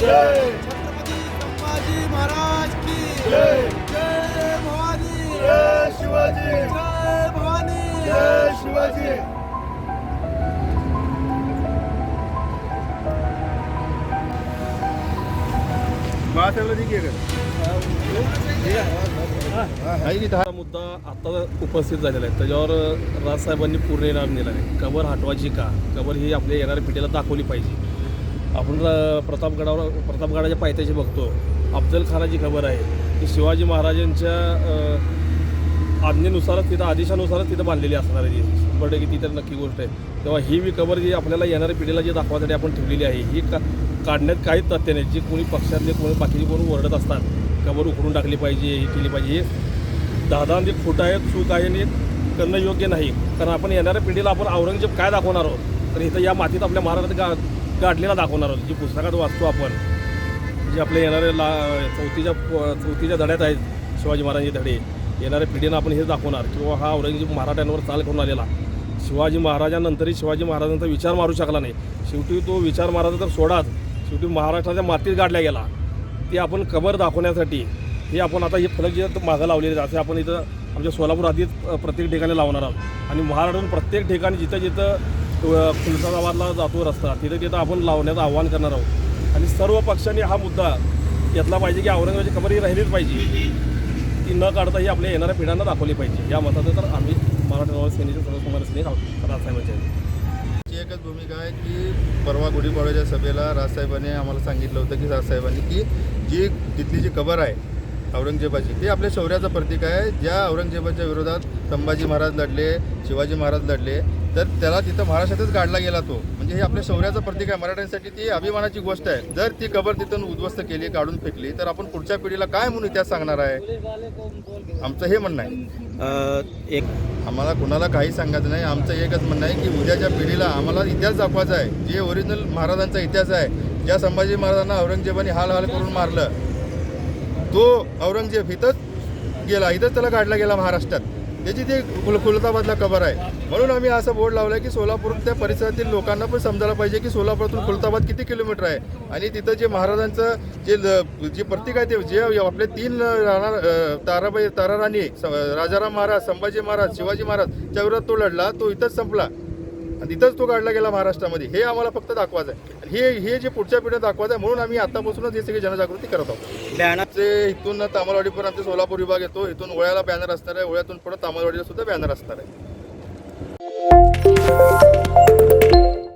छत्रपती संभाजी महाराज की जय भवानी जय शिवाजी जय भवानी जय शिवाजी हा मुद्दा आता उपस्थित झालेला आहे. त्याच्यावर राजसाहेबांनी पूर्ण इनाम दिला आहे. कबर हटवायची का? कबर ही आपल्या येणाऱ्या पिढीला दाखवली पाहिजे. आपण प्रतापगडावर प्रतापगडाच्या पायथ्याशी बघतो. अफजल खानाची खबर आहे. की शिवाजी महाराजांच्या आज्ञेनुसारच तिथं आदेशानुसारच तिथं बांधलेली असणार आहे ती. की ती तर नक्की गोष्ट आहे. तेव्हा ही बी कबर जी आपल्याला येणाऱ्या पिढीला जी दाखवासाठी आपण ठेवलेली आहे ही का काढण्यात काहीच तथ्य नाही. जे कोणी पक्षातले कोणी बाकीचे कोणी ओरडत असतात खबर उकरून टाकली पाहिजे हे केली पाहिजे. हे दहा जे खोटं आहे चूक आहे आणि करणं योग्य नाही. कारण आपण येणाऱ्या पिढीला आपण औरंगजेब काय दाखवणार आहोत? तर इथं या मातीत आपल्या महाराष्ट्रात गा गाडलेला दाखवणार आहोत जी पुस्तकात वाचतो आपण जे आपले येणारे ला चौथीच्या चौथीच्या धड्यात आहेत शिवाजी महाराजांचे धडे येणाऱ्या पिढीनं आपण हेच दाखवणार किंवा हा औरंगजेब मराठ्यांवर चाल करून आलेला. शिवाजी महाराजांनंतरही शिवाजी महाराजांचा विचार मारू शकला नाही. शेवटी तो विचार मारायचा तर सोडाच शेवटी महाराष्ट्राच्या मातीत गाडला गेला. ते आपण कबर दाखवण्यासाठी हे आपण आता हे फलक जे मागं लावलेले असे आपण इथं आमच्या सोलापूर आधीच प्रत्येक ठिकाणी लावणार आहोत. आणि महाराष्ट्रातून प्रत्येक ठिकाणी जिथं जिथं अ, जातो रस्ता. तिथं तिथं आपण लावण्याचं आव्हान करणार आहोत. आणि सर्व पक्षांनी हा मुद्दा घेतला पाहिजे की औरंगाबादची खबर ही राहिलीच पाहिजे. ती न काढता ही आपल्या येणाऱ्या पिढ्यांना दाखवली पाहिजे. या मताचं तर आम्ही मराठा नवा सेनेचे सर्वकुमार सैनिक आहोत. राजसाहेबांच्या एकच भूमिका आहे की परवा गुढीपाडव्याच्या सभेला राजसाहेबांनी आम्हाला सांगितलं होतं की राजसाहेबांनी की जी तिथली जी कबर आहे औरंगजेबाची. ती आपल्या शौर्याचं प्रतीक आहे. ज्या औरंगजेबाच्या विरोधात संभाजी महाराज लढले शिवाजी महाराज लढले तर त्याला तिथं महाराष्ट्रातच गाडला गेला तो. म्हणजे हे आपल्या शौर्याचं प्रतीक आहे. मराठ्यांसाठी ती अभिमानाची गोष्ट आहे. जर ती कबर तिथून उद्ध्वस्त केली काढून फेकली तर आपण पुढच्या पिढीला काय म्हणून इतिहास सांगणार आहे? आमचं हे म्हणणं आहे. एक आम्हाला कुणाला काही सांगायचं नाही. आमचं एकच म्हणणं आहे की उद्याच्या पिढीला आम्हाला इतिहास दाखवायचा आहे. जे ओरिजिनल महाराजांचा इतिहास आहे. ज्या संभाजी महाराजांना औरंगजेबाने हाल हाल करून मारलं तो औरंगजेब इथंच गेला. इथंच त्याला काढला गेला महाराष्ट्रात. त्याची ते कुल खुलताबादला कबर आहे. म्हणून आम्ही असं बोर्ड लावलं की सोलापूर त्या परिसरातील लोकांना पण समजायला पाहिजे की सोलापूरातून खुलताबाद किती किलोमीटर आहे? आणि तिथं जे महाराजांचं जे ल- जे प्रतीक आहे ते जे आपले तीन राणा ताराबाई ताराराणी स- राजाराम महाराज संभाजी महाराज शिवाजी महाराज त्या विरोधात तो लढला तो इथंच संपला. आणि तिथंच तो काढला गेला महाराष्ट्रामध्ये. हे आम्हाला फक्त दाखवायचं आहे आणि हे हे जे पुढच्या पिढीला दाखवायचं आहे म्हणून आम्ही आतापासूनच हे सगळी जनजागृती करत आहोत. बॅनर ते इथून तामलवाडीपर्यंत आमचे सोलापूर विभाग येतो इथून ओळ्याला बॅनर असणार आहे ओळ्यातून पुढे तामलवाडीला सुद्धा बॅनर असणार आहे.